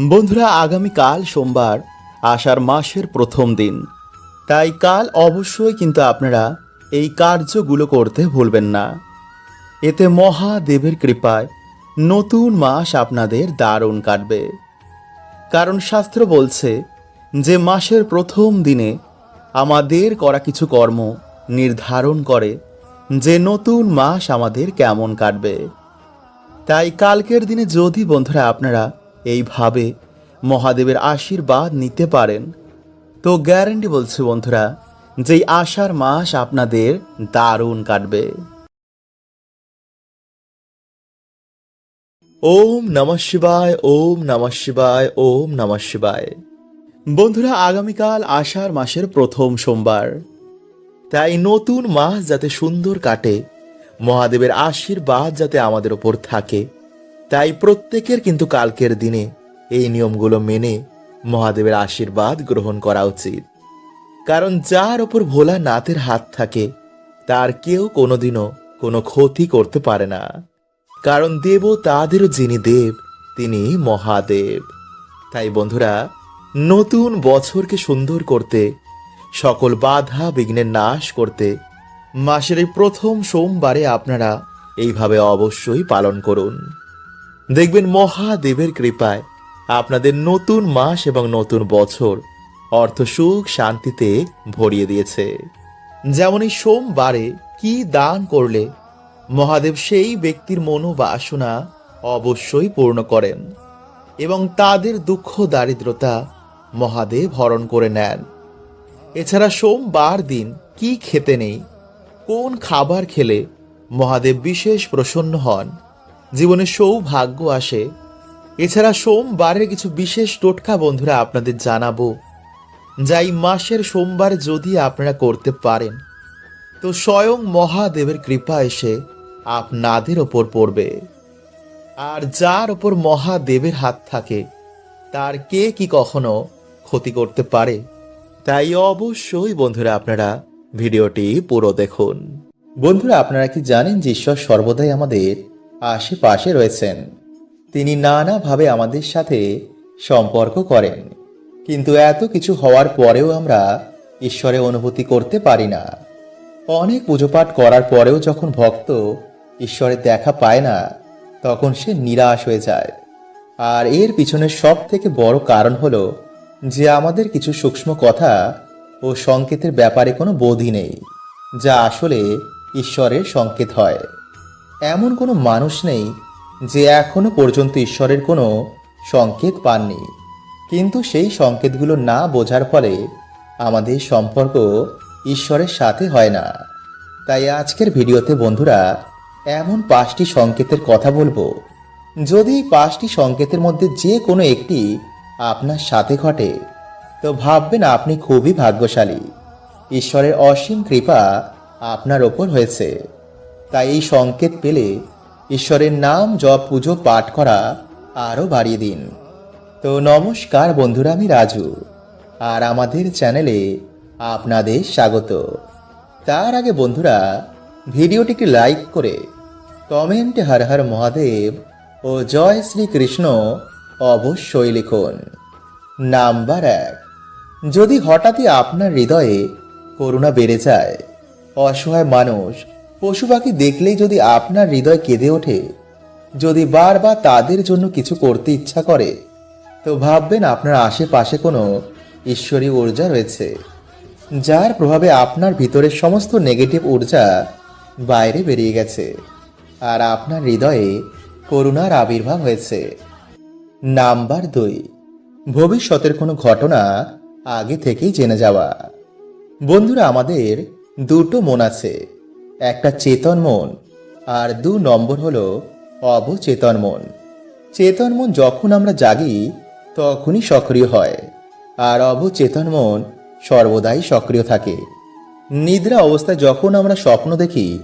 বন্ধুরা আগামীকাল সোমবার, আষাঢ় মাসের প্রথম দিন। তাই কাল অবশ্যই কিন্তু আপনারা এই কার্যগুলো করতে ভুলবেন না। এতে মহাদেবের কৃপায় নতুন মাস আপনাদের দারুণ কাটবে। কারণ শাস্ত্র বলছে যে, মাসের প্রথম দিনে আমাদের করা কিছু কর্ম নির্ধারণ করে যে, নতুন মাস আমাদের কেমন কাটবে। তাই কালকের দিনে যদি বন্ধুরা আপনারা এইভাবে মহাদেবের আশীর্বাদ নিতে পারেন। তো গ্যারেন্টি বলছে বন্ধুরা যে আষাঢ় মাস আপনাদের দারুণ কাটবে। ওম নমঃ শিবায়, ওম নমঃ শিবায়, ওম নমঃ শিবায়। বন্ধুরা, আগামীকাল আষাঢ় মাসের প্রথম সোমবার। তাই নতুন মাস যাতে সুন্দর কাটে, মহাদেবের আশীর্বাদ যাতে আমাদের ওপর থাকে। তাই প্রত্যেকের কিন্তু কালকের দিনে এই নিয়মগুলো মেনে মহাদেবের আশীর্বাদ গ্রহণ করা উচিত। কারণ যার ওপর ভোলা নাথের হাত থাকে, তার কেউ কোনোদিনও কোনো ক্ষতি করতে পারে না। কারণ দেব তাদেরও যিনি দেব, তিনি মহাদেব। তাই বন্ধুরা, নতুন বছরকে সুন্দর করতে, সকল বাধা বিঘ্নের নাশ করতে, মাসের এই প্রথম সোমবারে আপনারা এইভাবে অবশ্যই পালন করুন। দেখবেন মহাদেবের কৃপায় আপনাদের নতুন মাস এবং নতুন বছর অর্থ সুখ শান্তিতে ভরিয়ে দিয়েছে। যেমন এই সোমবারে কি দান করলে মহাদেব সেই ব্যক্তির মনোবাসনা অবশ্যই পূর্ণ করেন এবং তাদের দুঃখ দারিদ্রতা মহাদেব হরণ করে নেন। এছাড়া সোমবার দিন কি খেতে নেই, কোন খাবার খেলে মহাদেব বিশেষ প্রসন্ন হন জীবনে সৌভাগ্য আসে। এছাড়া সোমবারের কিছু বিশেষ টোটকা বন্ধুরা আপনাদের জানাব, যা এই মাসের সোমবার যদি আপনারা করতে পারেন, তো স্বয়ং মহাদেবের কৃপা এসে আপনাদের ওপর পড়বে। আর যার ওপর মহাদেবের হাত থাকে, তার কে কি কখনো ক্ষতি করতে পারে, তাই অবশ্যই বন্ধুরা আপনারা ভিডিওটি পুরো দেখুন। বন্ধুরা, আপনারা কি জানেন যে ঈশ্বর সর্বদাই আমাদের আশেপাশে রয়েছেন। তিনি নানাভাবে আমাদের সাথে সম্পর্ক করেন। কিন্তু এত কিছু হওয়ার পরেও আমরা ঈশ্বরের অনুভূতি করতে পারি না। অনেক পুজোপাঠ করার পরেও যখন ভক্ত ঈশ্বরের দেখা পায় না, তখন সে নিরাশ হয়ে যায়। আর এর পিছনে সব থেকে বড় কারণ হলো যে আমাদের কিছু সূক্ষ্ম কথা ও সংকেতের ব্যাপারে কোনো বোধই নেই, যা আসলে ঈশ্বরের সংকেত হয়। এমন কোনো মানুষ নেই যে এখনও পর্যন্ত ঈশ্বরের কোনো সংকেত পাননি। কিন্তু সেই সংকেতগুলো না বোঝার ফলে আমাদের সম্পর্ক ঈশ্বরের সাথে হয় না। তাই আজকের ভিডিওতে বন্ধুরা এমন পাঁচটি সংকেতের কথা বলব। যদি পাঁচটি সংকেতের মধ্যে যে কোনো একটি আপনার সাথে ঘটে, তো ভাববেন আপনি খুবই ভাগ্যশালী। ঈশ্বরের অসীম কৃপা আপনার ওপর হয়েছে। তাই এই সংকেত পেলে ঈশ্বরের নাম জপ পুজো পাঠ করা আরও বাড়িয়ে দিন। তো নমস্কার বন্ধুরা, আমি রাজু আর আমাদের চ্যানেলে আপনাদের স্বাগত। তার আগে বন্ধুরা, ভিডিওটিকে লাইক করে কমেন্টে হর হর মহাদেব ও জয় শ্রীকৃষ্ণ অবশ্যই লিখুন। নাম্বার এক, যদি হঠাৎই আপনার হৃদয়ে করুণা বেড়ে যায়, অসহায় মানুষ পশু পাখি দেখলেই যদি আপনার হৃদয় কেঁদে ওঠে, যদি বারবার তাদের জন্য কিছু করতে ইচ্ছা করে, তো ভাববেন আপনার আশেপাশে কোনো ঈশ্বরী ঊর্জা রয়েছে, যার প্রভাবে আপনার ভিতরের সমস্ত নেগেটিভ ঊর্জা বাইরে বেরিয়ে গেছে, আর আপনার হৃদয়ে করুণার আবির্ভাব হয়েছে। নাম্বার দুই, ভবিষ্যতের কোনো ঘটনা আগে থেকেই জেনে যাওয়া। বন্ধুরা, আমাদের দুটো মন আছে। একটা চেতন মন, আর দু নম্বর হলো অবচেতন মন। চেতন মন যখন আমরা জাগি, তখনই সক্রিয় হয়, আর অবচেতন মন সর্বদাই সক্রিয় থাকে। নিদ্রা অবস্থায় যখন আমরা স্বপ্ন দেখি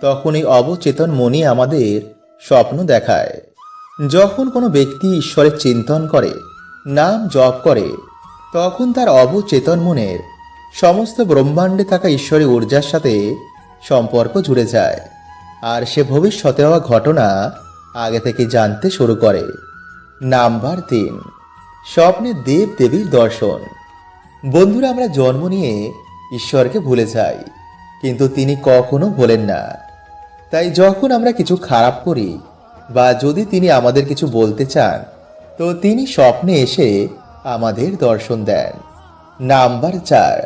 তখন এই অবচেতন মনই আমাদের স্বপ্ন দেখায়। যখন কোনো ব্যক্তি ঈশ্বরের চিন্তন করে, নাম জপ করে, তখন তার অবচেতন মনের সমস্ত ব্রহ্মাণ্ডে থাকা ঈশ্বরী ঊর্জার সাথে সম্পর্ক জুড়ে যায়। আর সে ভবিষ্যতে হওয়া ঘটনা আগে থেকে জানতে শুরু করে। নাম্বার তিন, স্বপ্নে দেব দেবীর দর্শন। বন্ধুরা, আমরা জন্ম নিয়ে ঈশ্বরকে ভুলে যাই, কিন্তু তিনি কখনো ভোলেন না। তাই যখন আমরা কিছু খারাপ করি বা যদি তিনি আমাদের কিছু বলতে চান, তো তিনি স্বপ্নে এসে আমাদের দর্শন দেন। নাম্বার চার,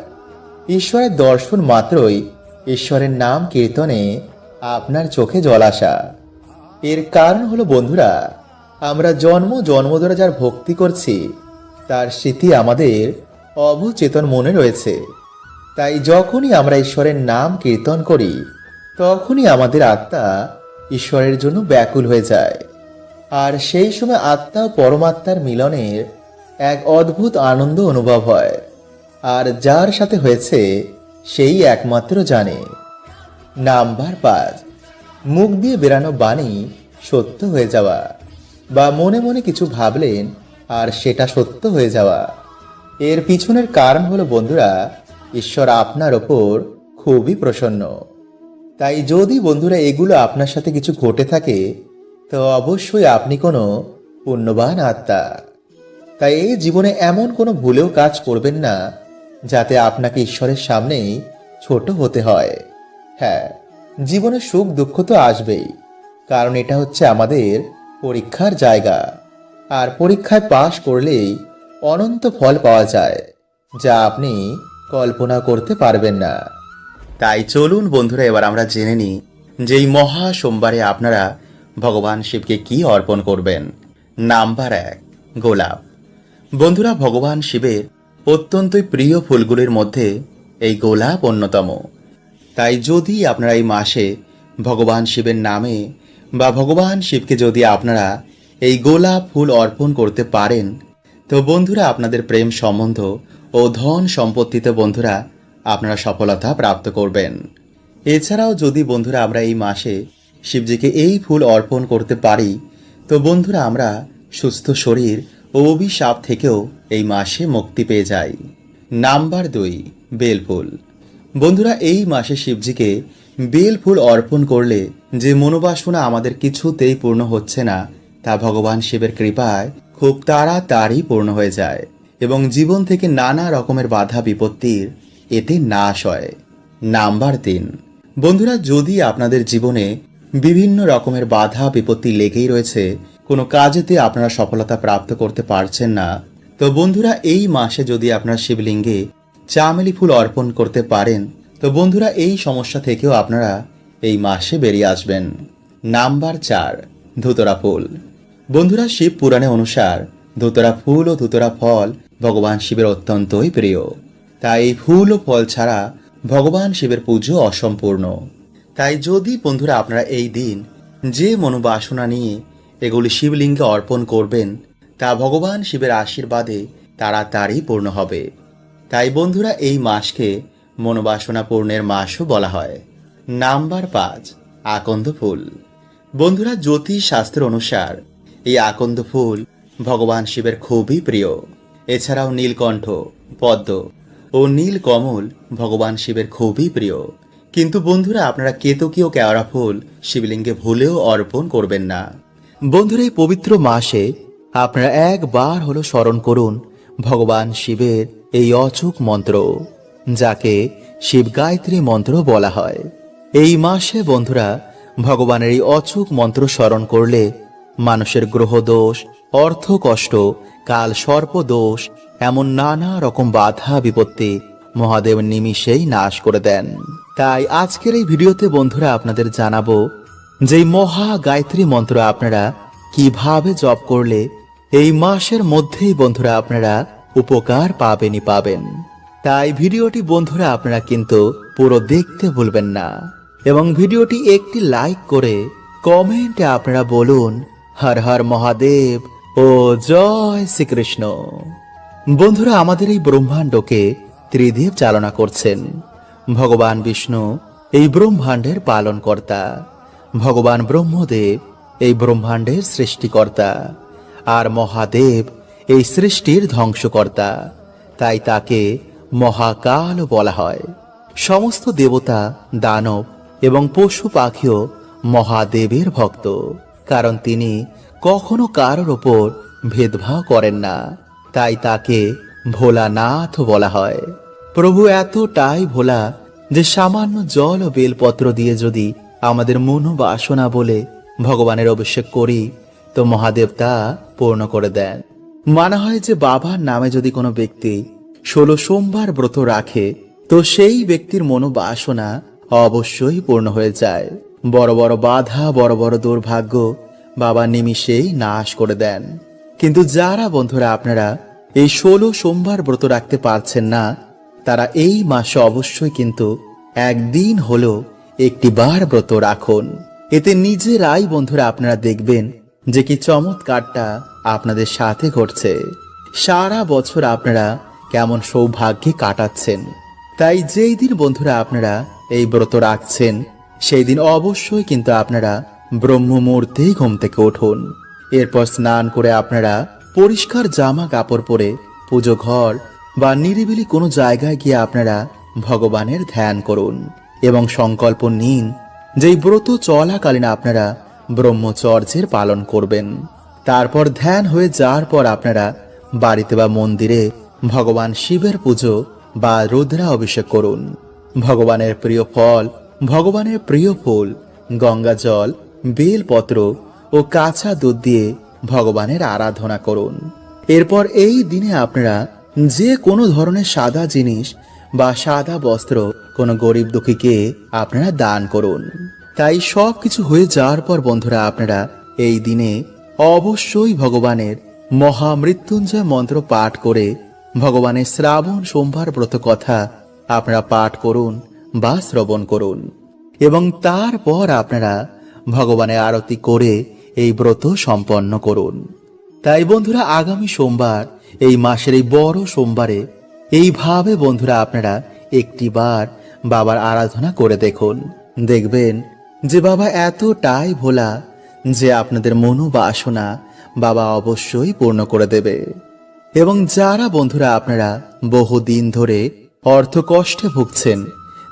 ঈশ্বরের দর্শন মাত্রই ঈশ্বরের নাম কীর্তনে আপনার চোখে জল আসা। এর কারণ হলো, বন্ধুরা, আমরা জন্ম জন্ম ধরে যার ভক্তি করছি, তার স্মৃতি আমাদের অবচেতন মনে রয়েছে। তাই যখনই আমরা ঈশ্বরের নাম কীর্তন করি, তখনই আমাদের আত্মা ঈশ্বরের জন্য ব্যাকুল হয়ে যায়। আর সেই সময় আত্মা ও পরমাত্মার মিলনের এক অদ্ভুত আনন্দ অনুভব হয়। আর যার সাথে হয়েছে সেই একমাত্র জানে। নাম্বার পাঁচ মুখ দিয়ে বেরানো বাণী সত্য হয়ে যাওয়া বা মনে মনে কিছু ভাবলেন আর সেটা সত্য হয়ে যাওয়া। এর পিছনের কারণ হলো বন্ধুরা, ঈশ্বর আপনার ওপর খুবই প্রসন্ন। তাই যদি বন্ধুরা এগুলো আপনার সাথে কিছু ঘটে থাকে, তো অবশ্যই আপনি কোনো পুণ্যবান আত্মা। তাই এই জীবনে এমন কোনো ভুলেও কাজ করবেন না যাতে আপনাকে ঈশ্বরের সামনেই ছোট হতে হয়। হ্যাঁ জীবনে সুখ, দুঃখ তো আসবেই, কারণ এটা হচ্ছে আমাদের পরীক্ষার জায়গা। আর পরীক্ষায় পাশ করলেই অনন্ত ফল পাওয়া যায়, যা আপনি কল্পনা করতে পারবেন না। তাই চলুন বন্ধুরা, এবার আমরা জেনে নিই যে এই মহা সোমবারে আপনারা ভগবান শিবকে কি অর্পণ করবেন। নাম্বার এক, গোলাপ। বন্ধুরা, ভগবান শিবের অত্যন্তই প্রিয় ফুলগুলির মধ্যে এই গোলাপ অন্যতম। তাই যদি আপনারা এই মাসে ভগবান শিবের নামে বা ভগবান শিবকে যদি আপনারা এই গোলাপ ফুল অর্পণ করতে পারেন, তো বন্ধুরা আপনাদের প্রেম সম্বন্ধ ও ধন সম্পত্তিতে বন্ধুরা আপনারা সফলতা প্রাপ্ত করবেন। এছাড়াও যদি বন্ধুরা আমরা এই মাসে শিবজিকে এই ফুল অর্পণ করতে পারি, তো বন্ধুরা আমরা সুস্থ শরীর ও অভিশাপ থেকেও এই মাসে মুক্তি পেয়ে যায়। নাম্বার দুই, বেলফুল। বন্ধুরা, এই মাসে শিবজিকে বেল ফুল অর্পণ করলে যে মনোবাসনা আমাদের কিছুতেই পূর্ণ হচ্ছে না, তা ভগবান শিবের কৃপায় খুব তাড়াতাড়ি পূর্ণ হয়ে যায় এবং জীবন থেকে নানা রকমের বাধা বিপত্তির এতে নাশ হয়। নাম্বার তিন। বন্ধুরা, যদি আপনাদের জীবনে বিভিন্ন রকমের বাধা বিপত্তি লেগেই রয়েছে, কোনো কাজেতে আপনারা সফলতা প্রাপ্ত করতে পারছেন না তো বন্ধুরা, এই মাসে যদি আপনারা শিবলিঙ্গে চামেলি ফুল অর্পণ করতে পারেন, তো বন্ধুরা, এই সমস্যা থেকেও আপনারা এই মাসে বেরিয়ে আসবেন। নাম্বার চার, ধুতরা ফুল। বন্ধুরা, শিব পুরাণে অনুসার ধুতরা ফুল ও ধুতরা ফল ভগবান শিবের অত্যন্তই প্রিয়। তাই এই ফুল ও ফল ছাড়া ভগবান শিবের পুজো অসম্পূর্ণ। তাই যদি বন্ধুরা, আপনারা এই দিন যে মনোবাসনা নিয়ে এগুলি শিবলিঙ্গে অর্পণ করবেন তা ভগবান শিবের আশীর্বাদে তাড়াতাড়ি পূর্ণ হবে। তাই বন্ধুরা, এই মাসকে মনোবাসনা পূর্ণের মাসও বলা হয়। নাম্বার পাঁচ, আকন্দ ফুল। বন্ধুরা, জ্যোতিষ শাস্ত্র অনুসার এই আকন্দ ফুল ভগবান শিবের খুবই প্রিয়। এছাড়াও নীলকণ্ঠ, পদ্ম ও নীল কমল ভগবান শিবের খুবই প্রিয়। কিন্তু বন্ধুরা, আপনারা কেতকীয় কেওড়া ফুল শিবলিঙ্গে ভুলেও অর্পণ করবেন না। বন্ধুরা, এই পবিত্র মাসে আপনারা একবার হলো স্মরণ করুন ভগবান শিবের এই অচুক মন্ত্র, যাকে শিব গায়ত্রী মন্ত্র বলা হয়। এই মাসে বন্ধুরা, ভগবানের এই অচুক মন্ত্র স্মরণ করলে মানুষের গ্রহ দোষ অর্থ কষ্ট কাল সর্প দোষ এমন নানা রকম বাধা, বিপত্তি মহাদেব নিমিষেই নাশ করে দেন। তাই আজকের এই ভিডিওতে বন্ধুরা আপনাদের জানাব যে মহা গায়ত্রী মন্ত্র আপনারা কীভাবে জপ করলে এই মাসের মধ্যেই বন্ধুরা আপনারা উপকার পাবেনই পাবেন। তাই ভিডিওটি বন্ধুরা আপনারা কিন্তু পুরো দেখতে ভুলবেন না। এবং ভিডিওটি একটি লাইক করে কমেন্টে আপনারা বলুন, হর হর মহাদেব ও জয় শ্রীকৃষ্ণ। বন্ধুরা, আমাদের এই ব্রহ্মাণ্ডকে ত্রিদেব চালনা করছেন। ভগবান বিষ্ণু এই ব্রহ্মাণ্ডের পালনকর্তা। ভগবান ব্রহ্মদেব এই ব্রহ্মাণ্ডের সৃষ্টিকর্তা। আর মহাদেব এই সৃষ্টির ধ্বংসকর্তা। তাই তাকে মহাকাল বলা হয়। সমস্ত দেবতা, দানব এবং পশু পাখিও মহাদেবের ভক্ত, কারণ তিনি কখনো কারোর ওপর ভেদভাব করেন না। তাই তাকে ভোলানাথ বলা হয়। প্রভু, এতটাই ভোলা যে সামান্য জল ও বেলপত্র দিয়ে যদি আমাদের মনোবাসনা বলে ভগবানের অভিষেক করি তো মহাদেব তা পূর্ণ করে দেন। মানা হয় যে বাবার নামে যদি কোনো ব্যক্তি ষোলো সোমবার ব্রত রাখে, তো সেই ব্যক্তির মনোবাসনা অবশ্যই পূর্ণ হয়ে যায়। বড় বড় বাধা, বড় বড় দুর্ভাগ্য বাবা নিমিষেই নাশ করে দেন। কিন্তু যারা বন্ধুরা আপনারা এই ষোলো সোমবার ব্রত রাখতে পারছেন না, তারা এই মাসে অবশ্যই কিন্তু একদিন হলো একটি বার ব্রত রাখুন। এতে নিজেরাই বন্ধুরা আপনারা দেখবেন যে কি চমৎকারটা আপনাদের সাথে ঘটছে। সারা বছর আপনারা কেমন সৌভাগ্যে কাটাচ্ছেন। তাই যেই দিন বন্ধুরা আপনারা এই ব্রত রাখছেন, সেই দিন অবশ্যই কিন্তু আপনারা ব্রহ্ম মুহূর্তেই ঘুম থেকে উঠুন। এরপর স্নান করে আপনারা পরিষ্কার জামা কাপড় পরে পুজো ঘর বা নিরিবিলি কোনো জায়গায় গিয়ে আপনারা ভগবানের ধ্যান করুন এবং সংকল্প নিন যেই ব্রত চলাকালীন আপনারা ব্রহ্মচর্যের পালন করবেন। তারপর ধ্যান হয়ে যাওয়ার পর আপনারা বাড়িতে বা মন্দিরে ভগবান শিবের পুজো বা রুদ্রা অভিষেক করুন। ভগবানের প্রিয় ফল, ভগবানের প্রিয় ফুল, গঙ্গা জল, বেলপত্র ও কাঁচা দুধ দিয়ে ভগবানের আরাধনা করুন। এরপর এই দিনে আপনারা যে কোনো ধরনের সাদা জিনিস বা সাদা বস্ত্র কোনো গরিব দুঃখীকে আপনারা দান করুন। তাই সব কিছু হয়ে যাওয়ার পর বন্ধুরা আপনারা এই দিনে অবশ্যই ভগবানের মহামৃত্যুঞ্জয় মন্ত্র পাঠ করে ভগবানের শ্রাবণ সোমবার ব্রত কথা আপনারা পাঠ করুন বা শ্রবণ করুন। এবং তারপর আপনারা ভগবানের আরতি করে এই ব্রত সম্পন্ন করুন। তাই বন্ধুরা আগামী সোমবার, এই মাসের এই বড় সোমবারে এইভাবে বন্ধুরা আপনারা একটিবার বাবার আরাধনা করে দেখুন। দেখবেন যে বাবা এতটাই ভোলা যে আপনাদের মনো মনোবাসনা বাবা অবশ্যই পূর্ণ করে দেবে। এবং যারা বন্ধুরা আপনারা বহুদিন ধরে অর্থ কষ্টে ভুগছেন,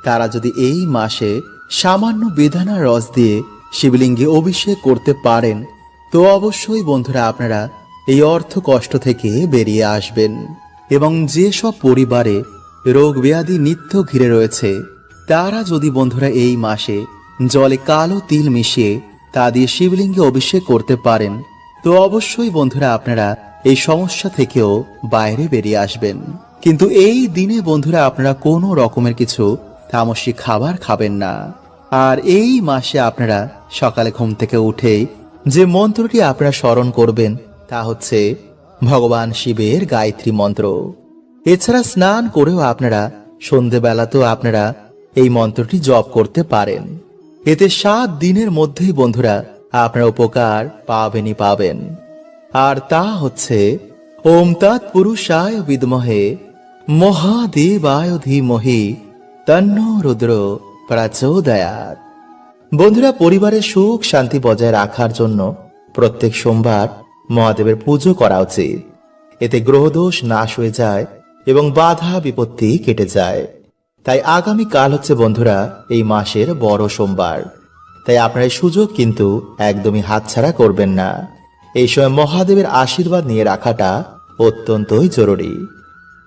তারা যদি এই মাসে সামান্য বেদানা রস দিয়ে শিবলিঙ্গে অভিষেক করতে পারেন, তো অবশ্যই বন্ধুরা আপনারা এই অর্থ কষ্ট থেকে বেরিয়ে আসবেন। এবং যেসব পরিবারে রোগ ব্যাধি নিত্য ঘিরে রয়েছে, তারা যদি বন্ধুরা এই মাসে জলে কালো তিল মিশিয়ে তা দিয়ে শিবলিঙ্গে অভিষেক করতে পারেন। তো অবশ্যই বন্ধুরা আপনারা এই সমস্যা থেকেও বাইরে বেরিয়ে আসবেন। কিন্তু এই দিনে বন্ধুরা আপনারা কোনো রকমের কিছু তামসিক খাবার খাবেন না। আর এই মাসে আপনারা সকালে ঘুম থেকে উঠেই যে মন্ত্রটি আপনারা স্মরণ করবেন তা হচ্ছে ভগবান শিবের গায়ত্রী মন্ত্র। এছাড়া স্নান করেও আপনারা সন্ধেবেলাতেও আপনারা এই মন্ত্রটি জপ করতে পারেন। এতে সাত দিনের মধ্যেই, বন্ধুরা, আপনার উপকার পাবেনই পাবেন। আর তা হচ্ছে, ওম তৎ পুরুষায় বিদমহে, মহাদেবায় ধীমহি, তন্ন রুদ্র প্রচোদয়াত বন্ধুরা, পরিবারের সুখ শান্তি বজায় রাখার জন্য প্রত্যেক সোমবার মহাদেবের পুজো করা উচিত। এতে গ্রহদোষ নাশ হয়ে যায় এবং বাধা বিপত্তি কেটে যায়। তাই আগামী কাল হচ্ছে বন্ধুরা এই মাসের বড় সোমবার। তাই আপনার এই সুযোগ কিন্তু একদমই হাতছাড়া করবেন না। এই সময় মহাদেবের আশীর্বাদ নিয়ে রাখাটা অত্যন্তই জরুরি।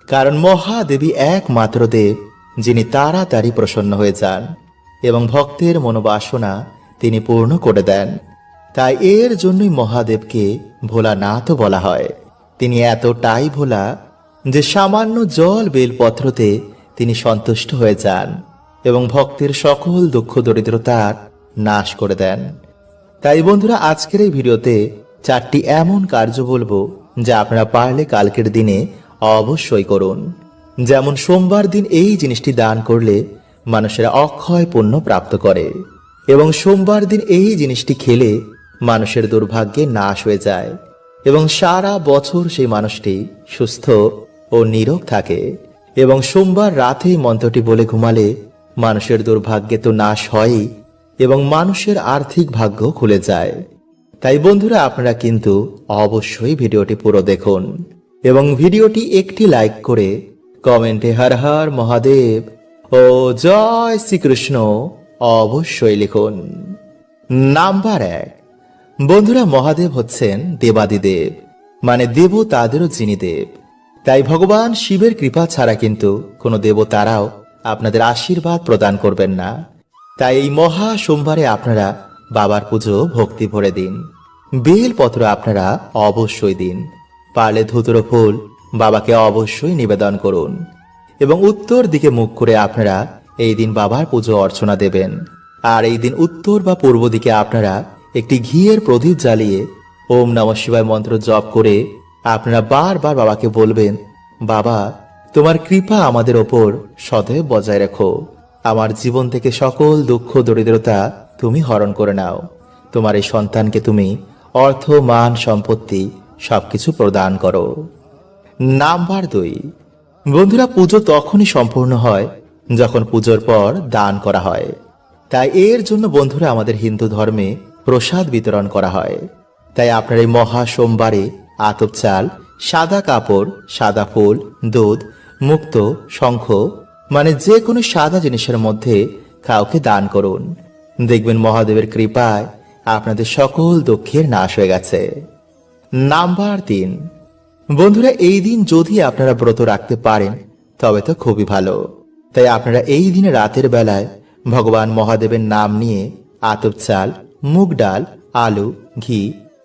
কারণ মহাদেবী একমাত্র দেব, যিনি তাড়াতাড়ি প্রসন্ন হয়ে যান এবং ভক্তের মনোবাসনা তিনি পূর্ণ করে দেন। তাই এর জন্যই মহাদেবকে ভোলানাথ বলা হয়। তিনি এতটাই ভোলা যে সামান্য জল বেলপত্রতে তিনি সন্তুষ্ট হয়ে যান এবং ভক্তের সকল দুঃখ দরিদ্রতার নাশ করে দেন। তাই বন্ধুরা, আজকের এই ভিডিওতে চারটি এমন কার্য বলব যা আপনারা পারলে কালকের দিনে অবশ্যই করুন। যেমন সোমবার দিন এই জিনিসটি দান করলে মানুষেরা অক্ষয় পুণ্য প্রাপ্ত করে এবং সোমবার দিন এই জিনিসটি খেলে মানুষের দুর্ভাগ্যে নাশ হয়ে যায় এবং সারা বছর সেই মানুষটি সুস্থ ও নীরব থাকে। এবং সোমবার রাতে এই মন্ত্রটি বলে ঘুমালে মানুষের দুর্ভাগ্যে তো নাশ হয়ই এবং মানুষের আর্থিক ভাগ্য খুলে যায়। তাই বন্ধুরা, আপনারা কিন্তু অবশ্যই ভিডিওটি পুরো দেখুন এবং ভিডিওটি একটি লাইক করে কমেন্টে হর হর মহাদেব ও জয় শ্রীকৃষ্ণ অবশ্যই লিখুন। নাম্বার এক, বন্ধুরা মহাদেব হচ্ছেন দেবাদিদেব মানে দেব তাদেরও যিনি দেব। তাই ভগবান শিবের কৃপা ছাড়া কিন্তু কোনো দেবতারাও আপনাদের আশীর্বাদ প্রদান করবেন না। তাই এই মহা সোমবারে আপনারা বাবার পুজো, ভক্তি ভরে দিন। বেলপত্র আপনারা অবশ্যই দিন। পারলে ধুতরো ফুল বাবাকে অবশ্যই নিবেদন করুন। এবং উত্তর দিকে মুখ করে আপনারা এই দিন বাবার পুজো অর্চনা দেবেন। আর এই দিন উত্তর বা পূর্ব দিকে আপনারা একটি ঘিয়ের প্রদীপ জ্বালিয়ে ওম নম শিবায় মন্ত্র জপ করে আপনারা বারবার বাবাকে বলবেন, বাবা, তোমার কৃপা আমাদের ওপর সদয় বজায় রেখো। আমার জীবন থেকে সকল দুঃখ, দরিদ্রতা তুমি হরণ করে নাও। তোমার এই সন্তানকে তুমি অর্থ, মান, সম্পত্তি সবকিছু প্রদান করো। নাম্বার দুই। বন্ধুরা, পুজো তখনই সম্পূর্ণ হয় যখন পুজোর পর দান করা হয়। তাই এর জন্য বন্ধুরা, আমাদের হিন্দু ধর্মে প্রসাদ বিতরণ করা হয়। তাই আপনার এই মহা সোমবারে আতপ চাল, সাদা কাপড়, সাদা ফুল, দুধ, মুক্ত, শঙ্খ মানে যে কোনো সাদা জিনিসের মধ্যে কাউকে দান করুন। দেখবেন মহাদেবের কৃপায় আপনাদের সকল দুঃখের নাশ হয়ে গেছে। নাম্বার তিন। বন্ধুরা, এই দিন যদি আপনারা ব্রত রাখতে পারেন, তবে তো খুবই ভালো। তাই আপনারা এই দিনে রাতের বেলায় ভগবান মহাদেবের নাম নিয়ে আতপ চাল, মুগ ডাল, আলু, ঘি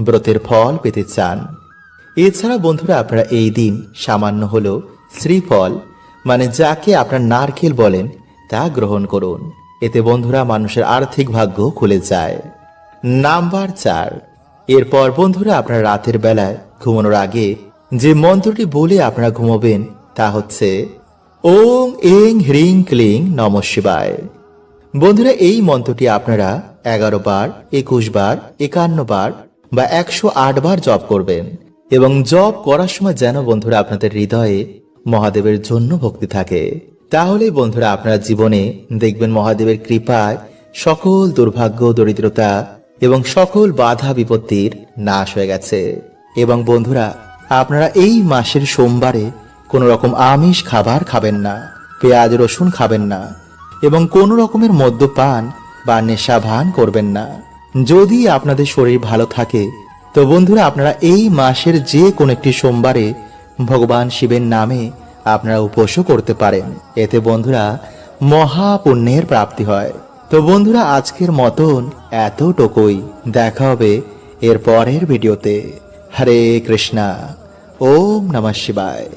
ব্রতের ফল পেতে চান। এছাড়া বন্ধুরা, আপনারা এই দিন সামান্য হলেও শ্রীফল মানে যাকে আপনার নারকেল বলেন, তা গ্রহণ করুন। এতে বন্ধুরা, মানুষের আর্থিক ভাগ্য খুলে যায়। নাম্বার চার। এরপর বন্ধুরা, আপনার রাতের বেলায় ঘুমানোর আগে যে মন্ত্রটি বলে আপনারা ঘুমাবেন, তা হচ্ছে, ওং এং হ্রিং ক্লিং নম শিবায়। বন্ধুরা, এই মন্ত্রটি আপনারা এগারো বার, একুশ বার, একান্ন বার বা একশো আট বার জপ করবেন। এবং জপ করার সময় যেন বন্ধুরা আপনাদের হৃদয়ে মহাদেবের জন্য ভক্তি থাকে। তাহলেই বন্ধুরা আপনার জীবনে দেখবেন মহাদেবের কৃপায় সকল দুর্ভাগ্য, দরিদ্রতা এবং সকল বাধা, বিপত্তির নাশ হয়ে গেছে। এবং বন্ধুরা, আপনারা এই মাসের সোমবারে কোনো রকম আমিষ খাবার খাবেন না, পেঁয়াজ, রসুন খাবেন না এবং কোনো রকমের মদ্যপান বা নেশা ভান করবেন না। যদি আপনাদের শরীর ভালো থাকে, তো বন্ধুরা আপনারা এই মাসের যে কোনো একটি সোমবারে ভগবান শিবের নামে আপনারা উপোসও করতে পারেন। এতে বন্ধুরা মহাপুণ্যের প্রাপ্তি হয়। তো বন্ধুরা আজকের মতন এতটুকুই। দেখা হবে এর পরের ভিডিওতে। হরে কৃষ্ণা। ওম নমঃ শিবায়।